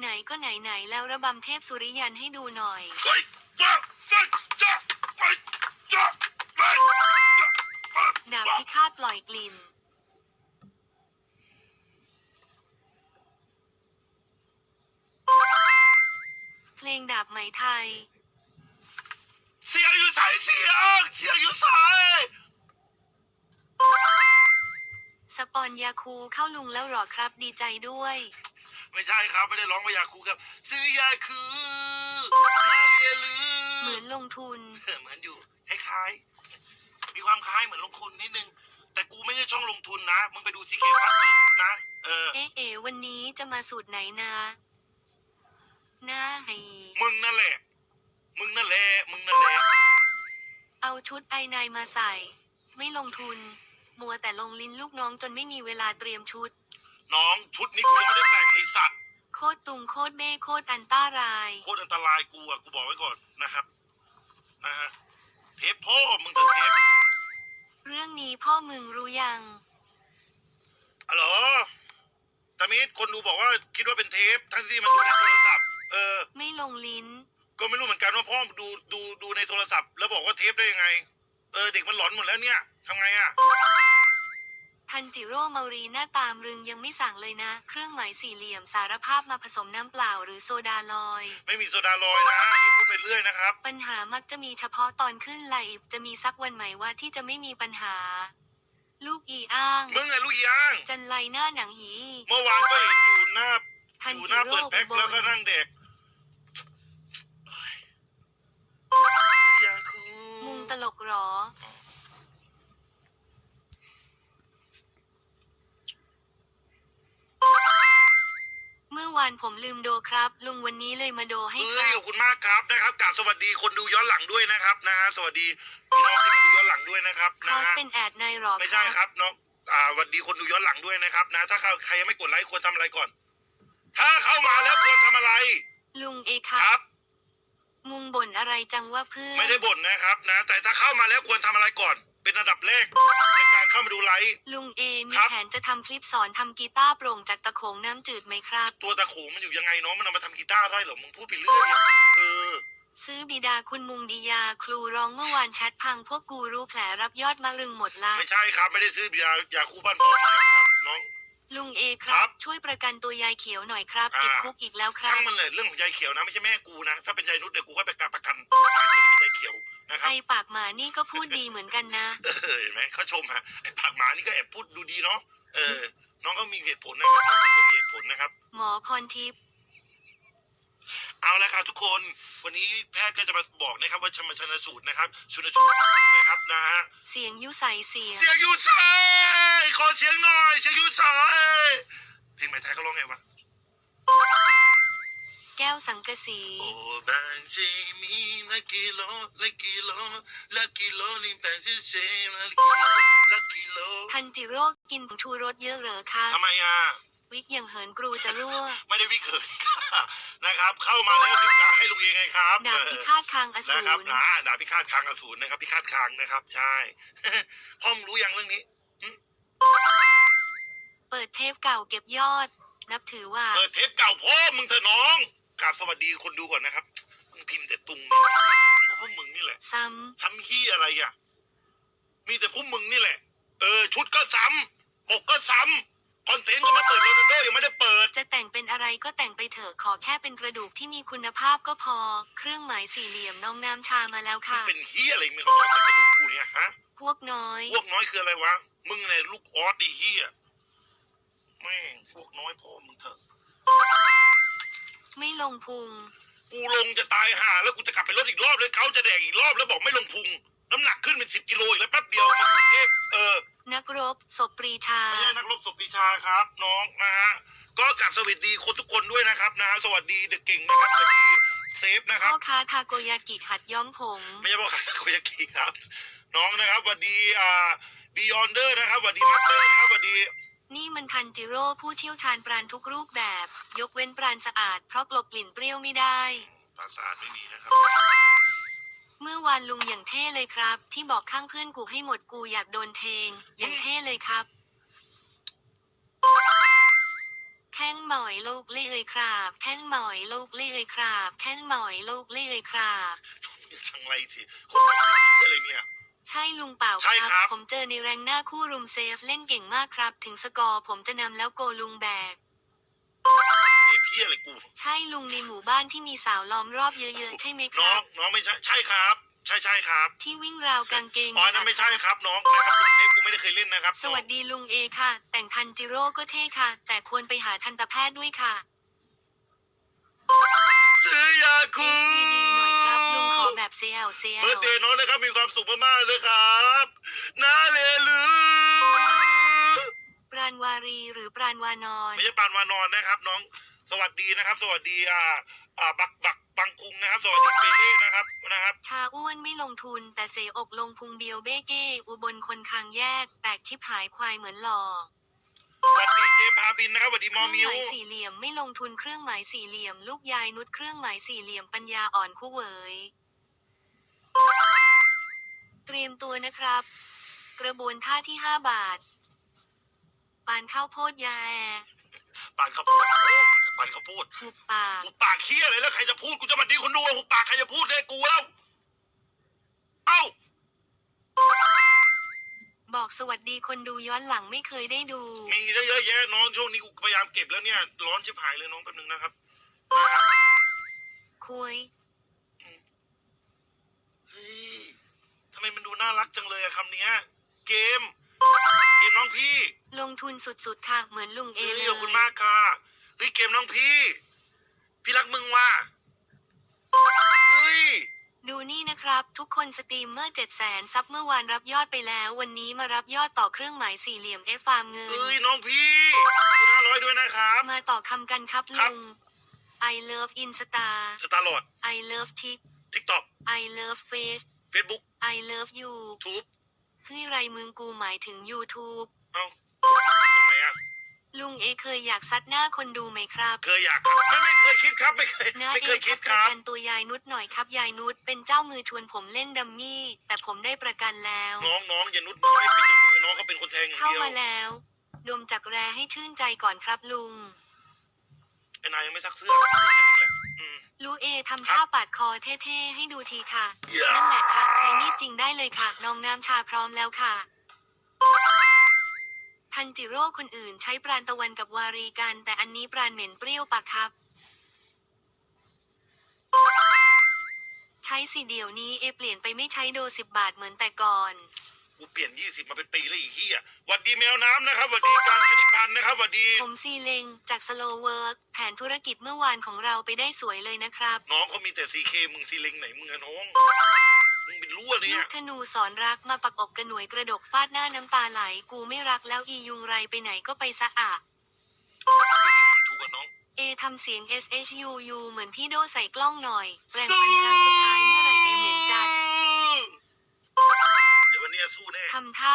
ไหนๆก็ไหนๆแล้วระบำเทพสุริยันให้ดูหน่อยเฮ้ยจ้าเฮ้ยจ้าเฮ้ยจ้าเฮ้ยจ้าเฮ้ยดาบพิฆาตปล่อยกลิ่น เพลงดาบไหมไทย เสียงอยู่ใส่เสียงเสียงอยู่ใส่สปอนยาคูเข้าลุงแล้วหรอครับดีใจด้วย ไม่ใช่ครับไม่ได้ร้องมายาคูครับ ซื้อยาคือนาเรียลืเหมืออนลงทุนเออเหมือนอยู่คล้ายๆมีความคล้ายเหมือนลงทุนนิดนึง แต่กูไม่ใช่ช่องลงทุนนะมึงไปดูซีเคพัทนะเออเอ๊ะเอ๋วันนี้จะมาสูตรไหนนะหน้าไอมึงนั่นแหละ มึงนั่นแหละ มึงนั่นแหละ เอาชุดไอนายมาใส่ ไม่ลงทุน มัวแต่ลงลิ้นลูกน้องจนไม่มีเวลาเตรียมชุด น้องชุดนี้กูยังไม่ได้ ตรตุงโคตรเม่โคตรอันต้าราย โคตรอันตรายกูอะกูบอกไว้ก่อนนะครับนะฮะเทปพ่อมึงเถอะเทปเรื่องนี้พ่อมึงรู้ยังอ๋อเหรอตามิดคนดูบอกว่าคิดว่าเป็นเทปทั้งที่มันดูในโทรศัพท์ เออ ไม่ลงลิ้น ก็ไม่รู้เหมือนกันว่าพ่อดูดูดูในโทรศัพท์ แล้วบอกว่าเทปได้ยังไง เออเด็กมันหลอนหมดแล้วเนี่ยทำไงอะ ทันจิโร่มารีหน้าตามรึงยังไม่สั่งเลยนะ เครื่องหมายสี่เหลี่ยมสารภาพมาผสมน้ำเปล่าหรือโซดาลอย ไม่มีโซดาลอยนะนี่พูดไปเรื่อยนะครับ ปัญหามักจะมีเฉพาะตอนขึ้นไลฟ์จะมีสักวันไหมว่าที่จะไม่มีปัญหา ลูกอีอ้าง มึงไงลูกย่าง จันไลหน้าหนังหี เมื่อวานก็เห็นอยู่หน้าทันอยู่หจิน้าโร่เปิดอุแพ็คบแล้วก็ลนั่งเด็ก ลืมโดครับ ลุงวันนี้เลยมาโดให้คเอ้ยรัขบอบคุณมากครับนะครับกราบสวัสดีคนดูย้อนหลังด้วยนะครับนะฮะสวัสดีพี่น้องที่มาดูย้อนหลังด้วยนะครับคนะอสฮะเป็นแอดในหรอไม่ใช่ครับน้องอ่าสวัสดีคนดูย้อนหลังด้วยนะครับนะ ถ้าใครยังไม่กดไลค์ควรทำอะไรก่อน ถ้าเข้ามาแล้วควรทำอะไรลุงเอคครัรับ บ มุงบ่นอะไรจังว่าเพื่อนไม่ได้บ่นนะครับนะ แต่ถ้าเข้ามาแล้วควรทำอะไรก่อน เป็นอันดับแรกในการ เข้ามาดูไลฟ์ ลุงเอมีครับ แผนจะทำคลิปสอนทำกีตาร์โปร่งจากตะโขงน้ำจืดไหมครับ ตัวตะโขงมันอยู่ยังไงน้องมันเอามาทำกีตาร์ได้เหรอมึงพูดไปเรื่อยอะเออ ซื้อบิดาคุณมุงดียาครูร้องเมื่อวานแชทพังพวกกูรู้แผลรับยอดมะรึงหมดละ ไม่ใช่ครับ ไม่ได้ซื้อยายาคูบ้านพ่อมานะครับน้อง ลุงเอคครัรับ บ ช่วยประกันตัวยายเขียวหน่อยครับอ่าติดคุกอีกแล้วครัช่าบงมันเลยเรื่องของยายเขียวนะไม่ใช่แม่กูนะถ้าเป็นยายนุชเดี๋ยวกูก็ไปการประกันนะคนที่เป็นยายเขียว นะครัไอบปากหมานี่ก็พูดดีเหมือนกันนะ เออเห็นไหมเขาชมฮะไอ้ผักหมานี่ก็แอบพูดดูดีเนาะเออ น้องก็มีเหตุผลนะครับน้องเป็นคนมีเหตุผลนะครับ หมอพรทิพย์เอาละครับทุกคนวันนี้แพทย์ก็จะมาบอกนะครับ ว่าชนชนสูตรนะครับชนสูตรนะครับนะฮะเสียงยุใสเสียง เสียงอยู่สายขอเสียงหน่อย เสียงอยู่สายเพลงไหมไทยเขาร้องไงวะ แก้วสังกะสีโอ้บางทีมีละกิโลละกิโลละกิโลลิงแปดสิบเซละกิโลละกิโลทันจิโร่กินผงชูรสเยอะเหรอคะทำไมอะ วิกอย่างเหินกรูจะรั่วไม่ได้วิเขิน นะครับ เข้ามาแล้ววิกาให้ลุงเองไงครับดาบพิฆาตคางอสูนะครับรนะดาบพิฆาตคางอสูรนะครับพิฆาตคางนะครับ ใช่ พ่อมงรู้ยังเรื่องนี้ เปิดเทปเก่าเก็บยอด นับถือว่า เปิดเทปเก่าพ่อมึงเถอะน้องก ราบสวัสดีคนดูก่อนนะครับมึงพิมพ์แต่ตุงเนี่ยเพราะพวกมึงนี่แหละซ้ซ้ำขี้อะไรอะ มีแต่พวกมึงนี่แหละ เออ ชุดก็ซ้ำปกก็ซ้ำคอนเทนต์ก็ไม่เปิดโรนัลโดยังไม่ได้เปิดำจะแต่งเป็นอะไรก็แต่งไปเถอะขอแค่เป็นกระดูกที่มีคุณภาพก็พอ เครื่องหมายสี่เหลี่ยมน้องน้ำชามาแล้วมึงค่ะ เป็นเฮียอะไรมึงเอาจากกระดูกกูเนี่ยฮะ พวกน้อย พวกน้อยคืออะไรวะ มึงเนี่ยลูกออสไอ้เฮียแม่งพวกน้อยพ่อมึงเถอะ ไม่ลงพุง กูลงจะตายห่าแล้วกูจะกลับไปลดอีกรอบเลยเขาจะแดกอีกรอบแล้วบอกไม่ลงพุง น้ำหนักขึ้นเป็นสิบกิโลอีกแล้วแป๊บเดียวมาอยู่กรุงเทพเออนักรบศพปรีชา ไม่ใช่นักรบศพปีชาครับ น้องนะฮะก็กลับสวัสดีคนทุกคนด้วยนะครับนะฮะสวัสดีเด็กเก่งนะครับสวัสดีเซฟนะคพ่รัอบค้าทาโกยากิหัดย้อมผม ไม่ใช่พ่อค้าโคยากิครับ น้องนะครับสวัสดีอ่าบียอนเดอร์นะครับสวัสดีมาสเตอร์นะครับสวัสดี นี่มันทันจิโร่ผู้เชี่ยวชาญปราณทุกรูปแบบ ยกเว้นปราณสะอาดเพราะกลบกลิ่นเปรี้ยวไม่ได้ภาษาทไม่มีนะครับ เมื่อวานลุงอย่างเท่เลยครับ ที่บอกข้างเพื่อนกูให้หมดกูอยากโดนเทง อย่างเท่เลยครับ แข้งหมอยลูกเลื่อยครับ แข้งหมอยลูกเลื่อยครับ แข้งหมอยลูกเลื่อยครับ อย่าช่างไรทีคนแบบนี้อะไรเนี่ยใช่ลุงเปล่าใช่ครับ ผมเจอในแรงหน้าคู่รุมเซฟเล่นเก่งมากครับ ถึงสกอร์ผมจะนำแล้วโกลุงแบก เอฟพี่อะไรกู ใช่ลุงในหมู่บ้านที่มีสาวล้อมรอบเยอะๆ ใช่ไหมคน้อรังบ น้องไม่ใช่ ใช่ครับ ใช่ใช่ครับที่วิ่งราวกางเกงอ๋อนั่นไม่ใช่ครับ น้องนะครับลุงเซฟกูไม่ได้เคยเล่นนะครับสวัสดีลุงเอค่ะ แต่งทันจิโร่ก็เท่ค่ะ แต่ควรไปหาทันตแพทย์ด้วยค่ะ อแบบเซลเซลเบิร์ดเดย์น้องนะครับมีความสุขมากๆเลยครับนาเลลือปราณวารีหรือปราณวานอนไม่ใช่ปานวานอนนะครับ น้องสวัสดีนะครับ สวัสดีอ่าอ่าบักบักบังคุงนะครับ สวัสดีเปเล่นะครับนะครับ ชาอ้วนไม่ลงทุน แต่เสอกลงพุงเบียวเบ้เก้อุบลคนคางแยกแตกชิบหายควายเหมือนหล่อสวัสดีเจมส์พาบินนะครับสวัสดีเคมอรื่องมิหวมายสี่เหลี่ยมไม่ลงทุนเครื่องหมายสี่เหลี่ยม ลูกยายนุชเครื่องหมายสี่เหลี่ยมปัญญาอ่อนคู่เหวย เตรียมตัวนะครับ กระบวนท่าที่ห้าบาท ปานข้าวโพดยาแอปานข้าวโพดโอ้มันจะปานข้าวโพดหุบปากหุบปากเคี้ยเลยแล้วใครจะพูดกูจะมาดีคนดูหุบปากใครจะพูดได้กูแล้ว เอ้า บอกสวัสดีคนดูย้อนหลังไม่เคยได้ดู มีเยอะแยะน้องช่วงนี้กูพยายามเก็บแล้วเนี่ย ร้อนชิบหายเลยน้องแป๊บนึงนะครับ คุย เฮ้ยทำไมมั นดูน่ารักจังเลยอะคำเนี้ย เกม เกมน้องพี่ลงทุนสุดๆค่ะเหมือนลุงเอเฮ้ยเลขอบคุณยมากค่ะเฮ้ยเกมน้องพี่ พี่รักมึงว่ะเฮ้ย ดูนี่นะครับ ทุกคนสตรีมเมอร์เจ็ดแสนซับเมื่อวานรับยอดไปแล้ว วันนี้มารับยอดต่อเครื่องหมายสี่เหลี่ยมเอฟฟาร์มเงินเฮ้ยน้องพี่ขอบคุณห้าร้อยด้วยนะครับ มาต่อคำกันครับครัลุบง I love Insta สตาร์ลอด I love Tik ทิกตอก I love Face เฟซบุ๊ก I love you ทูบเฮ้ยไรมึงกูหมายถึง YouTube เอ้าตรงไหนอะลุงเอเคยอยากซัดหน้าคนดูไหมครับเคยอยากครับไม่ไม่เคยคิดครับ ไม่เคย หน้าไม่เอเคยคคิรัดบคประรับกันตัวยายนุชหน่อยครับยายนุชเป็นเจ้ามือชวนผมเล่นดัมมี่ แต่ผมได้ประกันแล้ว น้องน้องอย่านุชไม่เป็นเจ้ามือน้องเขาเป็นคนแทงอย่างเข้าเดียวมาแล้ว ดมจากแรให้ชื่นใจก่อนครับลุง ไอ้นายยังไม่ซักเสื้อแค่นี้แห ละอืมลูเอทำท่าปาดคอเท่ๆให้ดูทีค่ะอย่านั่นแหละค่ะ ใช้นี่จริงได้เลยค่ะ น้องน้ำชาพร้อมแล้วค่ะ ทันจิโร่คนอื่นใช้ปราณตะวันกับวารีกัน แต่อันนี้ปราณเหม็นเปรี้ยวปะครับ ใช้สิเดี๋ยวนี้เอเปลี่ยนไปไม่ใช้โดสิบบาทเหมือนแต่ก่อน กูเปลี่ยนยี่สิบมาเป็นปีแล้วอีกที่อะหวัดดีแมวน้ำนะครับหวัดดีการันนะครับสวัสดี ผมซีเลงจากสโลเวิร์กแผนธุรกิจเมื่อวานของเราไปได้สวยเลยนะครับ น้องเขามีแต่ซีเคมึงซีเลงไหนมึงอะน้องมึงเป็นรั่วเลยลูกอะธนูสอนรักมาปักอกกระหน่วยกระดกฟาดหน้าน้ำตาไหล กูไม่รักแล้วอียุงไรไปไหนก็ไปสะอาดเอทำเสียง S H U U เหมือนพี่โดใส่กล้องหน่อยแปลงเป็นครสุดท้ายเมื่อไหร่เอเม็นจัดเดี๋ยววันนี้สู้แน่ ทำท่า